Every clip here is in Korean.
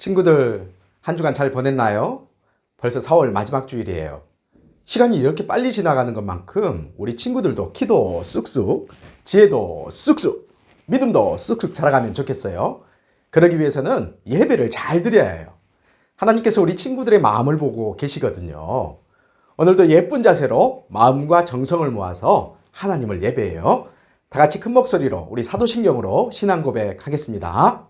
친구들 한 주간 잘 보냈나요? 벌써 4월 마지막 주일이에요. 시간이 이렇게 빨리 지나가는 것만큼 우리 친구들도 키도 쑥쑥, 지혜도 쑥쑥, 믿음도 쑥쑥 자라가면 좋겠어요. 그러기 위해서는 예배를 잘 드려야 해요. 하나님께서 우리 친구들의 마음을 보고 계시거든요. 오늘도 예쁜 자세로 마음과 정성을 모아서 하나님을 예배해요. 다 같이 큰 목소리로 우리 사도신경으로 신앙 고백하겠습니다.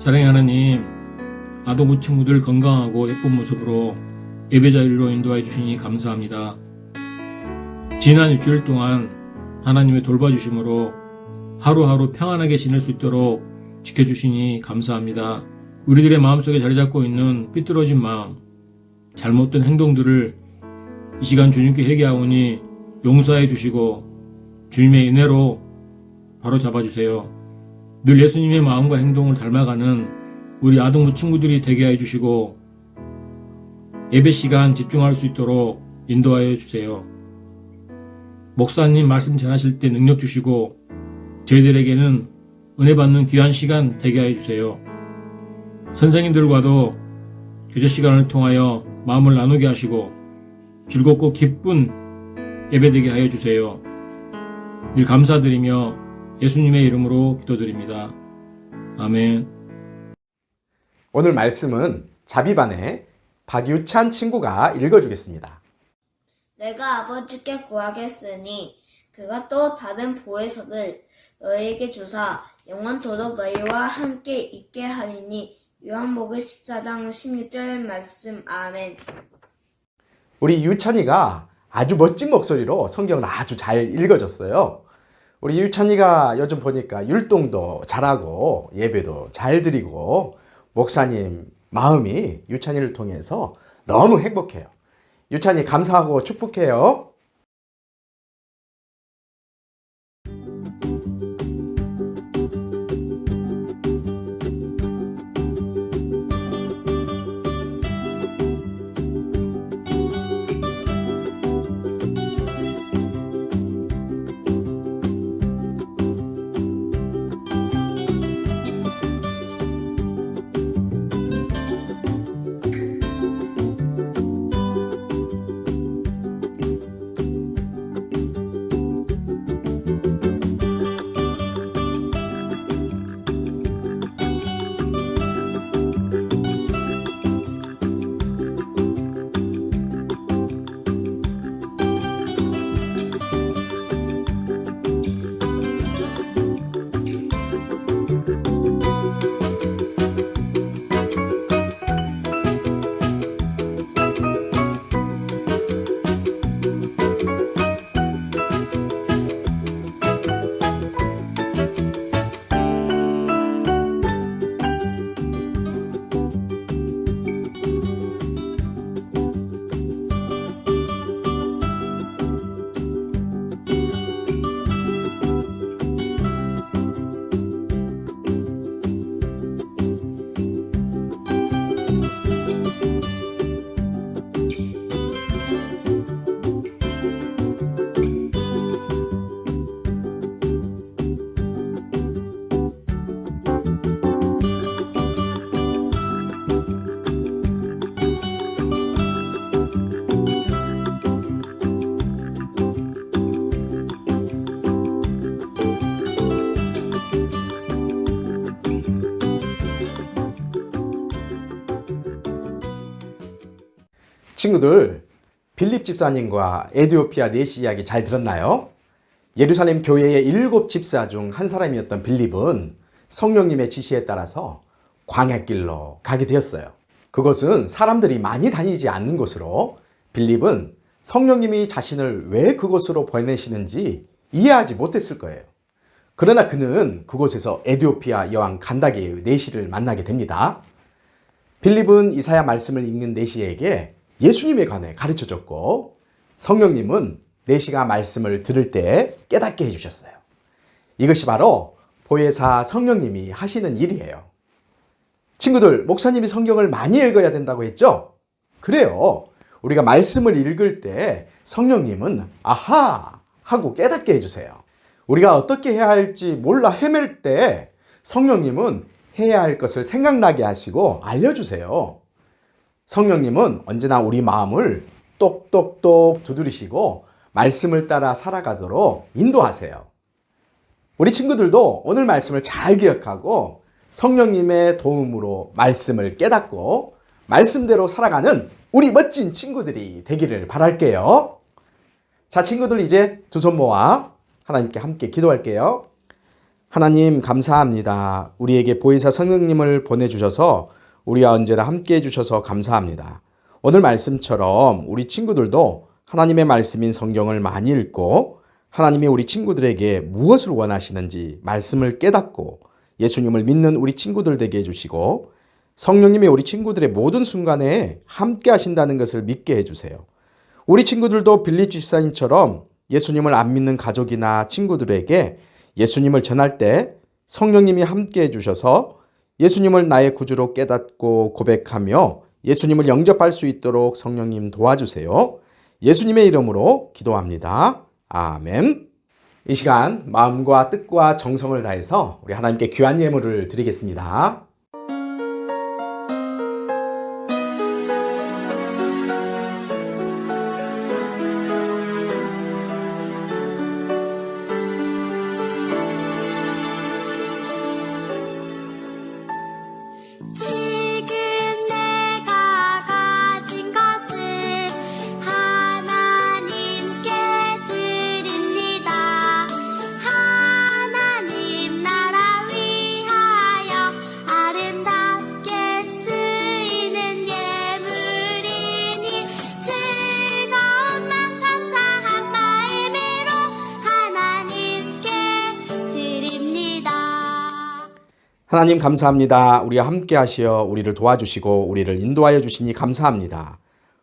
사랑의 하나님, 아동부 친구들 건강하고 예쁜 모습으로 예배 자리로 인도해 주시니 감사합니다. 지난 일주일 동안 하나님의 돌봐주심으로 하루하루 평안하게 지낼 수 있도록 지켜주시니 감사합니다. 우리들의 마음속에 자리 잡고 있는 삐뚤어진 마음, 잘못된 행동들을 이 시간 주님께 회개하오니 용서해 주시고 주님의 은혜로 바로 잡아주세요. 늘 예수님의 마음과 행동을 닮아가는 우리 아동부 친구들이 되게 해주시고 예배 시간 집중할 수 있도록 인도하여 주세요. 목사님 말씀 전하실 때 능력 주시고 저희들에게는 은혜 받는 귀한 시간 되게 해 주세요. 선생님들과도 교제 시간을 통하여 마음을 나누게 하시고 즐겁고 기쁜 예배되게 하여 주세요. 늘 감사드리며 예수님의 이름으로 기도드립니다. 아멘. 오늘 말씀은 자비반의 박유찬 친구가 읽어주겠습니다. 내가 아버지께 구하겠으니 그가 또 다른 보혜사들 너희에게 주사 영원토록 너희와 함께 있게 하리니 요한복음 14장 16절 말씀 아멘 우리 유찬이가 아주 멋진 목소리로 성경을 아주 잘 읽어줬어요. 우리 유찬이가 요즘 보니까 율동도 잘하고 예배도 잘 드리고 목사님 마음이 유찬이를 통해서 너무 행복해요. 유찬이 감사하고 축복해요. 친구들, 빌립 집사님과 에디오피아 내시 이야기 잘 들었나요? 예루살렘 교회의 일곱 집사 중 한 사람이었던 빌립은 성령님의 지시에 따라서 광야길로 가게 되었어요. 그것은 사람들이 많이 다니지 않는 곳으로 빌립은 성령님이 자신을 왜 그곳으로 보내시는지 이해하지 못했을 거예요. 그러나 그는 그곳에서 에디오피아 여왕 간다게의 내시를 만나게 됩니다. 빌립은 이사야 말씀을 읽는 내시에게 예수님에 관해 가르쳐 줬고 성령님은 내시가 말씀을 들을 때 깨닫게 해주셨어요. 이것이 바로 보혜사 성령님이 하시는 일이에요. 친구들, 목사님이 성경을 많이 읽어야 된다고 했죠? 그래요. 우리가 말씀을 읽을 때 성령님은 아하! 하고 깨닫게 해주세요. 우리가 어떻게 해야 할지 몰라 헤맬 때 성령님은 해야 할 것을 생각나게 하시고 알려주세요. 성령님은 언제나 우리 마음을 똑똑똑 두드리시고 말씀을 따라 살아가도록 인도하세요. 우리 친구들도 오늘 말씀을 잘 기억하고 성령님의 도움으로 말씀을 깨닫고 말씀대로 살아가는 우리 멋진 친구들이 되기를 바랄게요. 자, 친구들 이제 두 손 모아 하나님께 함께 기도할게요. 하나님 감사합니다. 우리에게 보혜사 성령님을 보내주셔서 우리와 언제나 함께 해주셔서 감사합니다. 오늘 말씀처럼 우리 친구들도 하나님의 말씀인 성경을 많이 읽고 하나님이 우리 친구들에게 무엇을 원하시는지 말씀을 깨닫고 예수님을 믿는 우리 친구들 되게 해주시고 성령님이 우리 친구들의 모든 순간에 함께 하신다는 것을 믿게 해주세요. 우리 친구들도 빌립 집사님처럼 예수님을 안 믿는 가족이나 친구들에게 예수님을 전할 때 성령님이 함께 해주셔서 예수님을 나의 구주로 깨닫고 고백하며 예수님을 영접할 수 있도록 성령님 도와주세요. 예수님의 이름으로 기도합니다. 아멘. 이 시간 마음과 뜻과 정성을 다해서 우리 하나님께 귀한 예물을 드리겠습니다. 하나님 감사합니다. 우리와 함께 하시어 우리를 도와주시고 우리를 인도하여 주시니 감사합니다.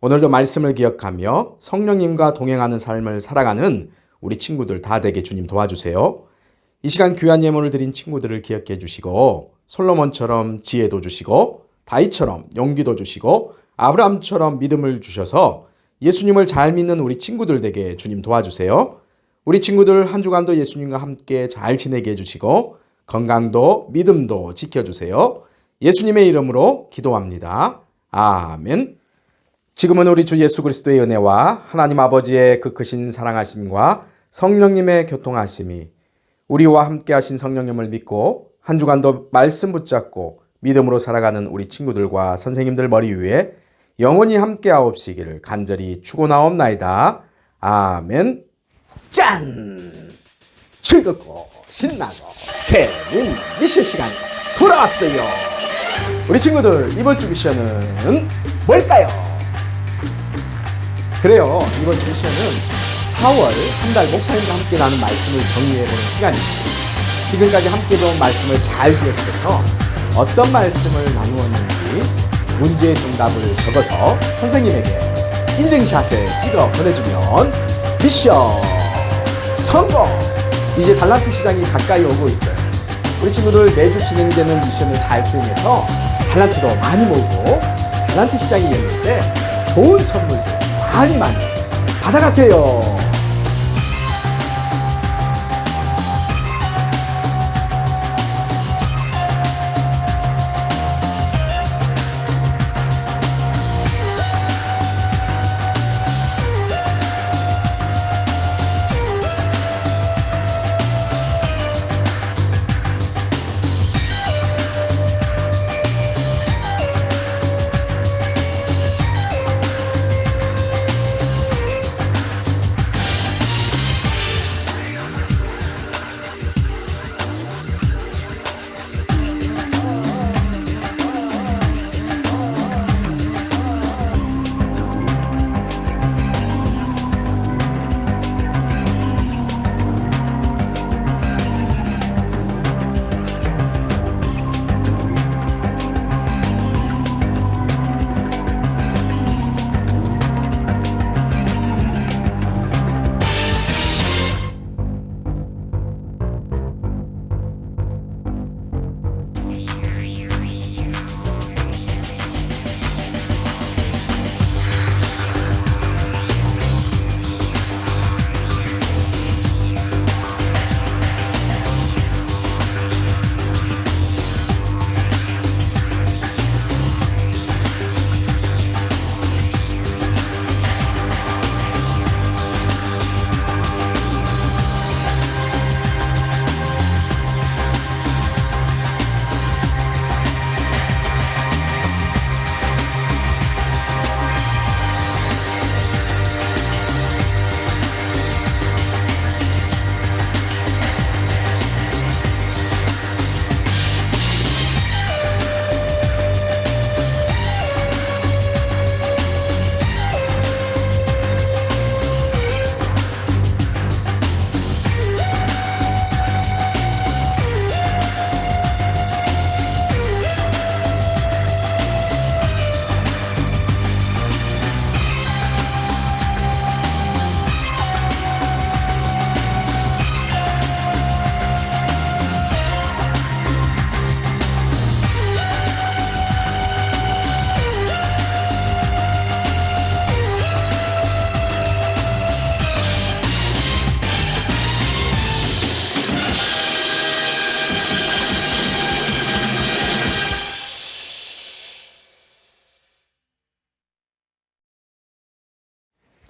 오늘도 말씀을 기억하며 성령님과 동행하는 삶을 살아가는 우리 친구들 다 되게 주님 도와주세요. 이 시간 귀한 예물을 드린 친구들을 기억해 주시고 솔로몬처럼 지혜도 주시고 다윗처럼 용기도 주시고 아브라함처럼 믿음을 주셔서 예수님을 잘 믿는 우리 친구들 되게 주님 도와주세요. 우리 친구들 한 주간도 예수님과 함께 잘 지내게 해주시고 건강도 믿음도 지켜주세요. 예수님의 이름으로 기도합니다. 아멘. 지금은 우리 주 예수 그리스도의 은혜와 하나님 아버지의 그 크신 사랑하심과 성령님의 교통하심이 우리와 함께 하신 성령님을 믿고 한 주간도 말씀 붙잡고 믿음으로 살아가는 우리 친구들과 선생님들 머리 위에 영원히 함께 하옵시기를 간절히 축원하옵나이다. 아멘. 짠! 즐겁고 신나고 재밌는 미션 시간 돌아왔어요. 우리 친구들 이번 주 미션은 뭘까요? 그래요. 이번 주 미션은 4월 한 달 목사님과 함께 나눈 말씀을 정리해보는 시간입니다. 지금까지 함께 배운 말씀을 잘 기억해서 어떤 말씀을 나누었는지 문제의 정답을 적어서 선생님에게 인증샷을 찍어 보내주면 미션 성공! 이제 달란트 시장이 가까이 오고 있어요. 우리 친구들 매주 진행되는 미션을 잘 수행해서 달란트도 많이 모으고 달란트 시장이 열릴 때 좋은 선물들 많이 많이 받아가세요.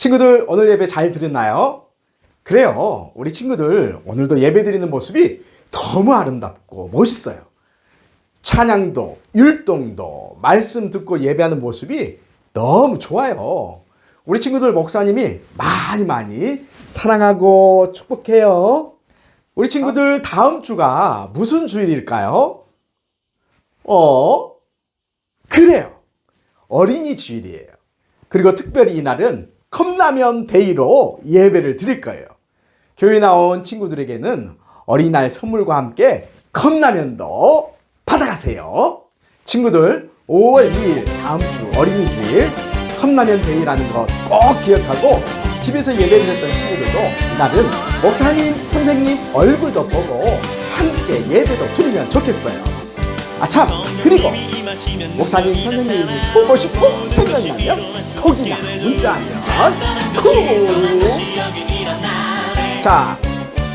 친구들 오늘 예배 잘 들었나요? 그래요. 우리 친구들 오늘도 예배 드리는 모습이 너무 아름답고 멋있어요. 찬양도, 율동도, 말씀 듣고 예배하는 모습이 너무 좋아요. 우리 친구들 목사님이 많이 많이 사랑하고 축복해요. 우리 친구들 다음 주가 무슨 주일일까요? 어? 그래요. 어린이 주일이에요. 그리고 특별히 이날은 컵라면 데이로 예배를 드릴 거예요. 교회 나온 친구들에게는 어린이날 선물과 함께 컵라면도 받아가세요. 친구들 5월 2일 다음 주 어린이 주일 컵라면 데이라는 거 꼭 기억하고 집에서 예배 드렸던 친구들도 이날은 목사님, 선생님 얼굴도 보고 함께 예배도 드리면 좋겠어요. 아참. 그리고 목사님 선생님이 보고 싶고 생각나면 톡이나 문자하면 酷!자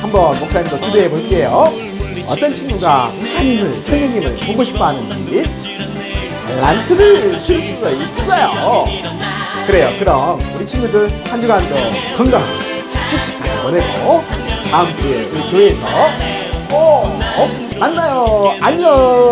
한번 목사님도 기대해 볼게요. 어떤 친구가 목사님을 선생님을 보고 싶어 하는지 란트를 줄 수도 있어요. 그래요. 그럼 우리 친구들 한 주간도 건강하게 씩씩하게 보내고 다음 주에 우리 교회에서 꼭 만나요. 안녕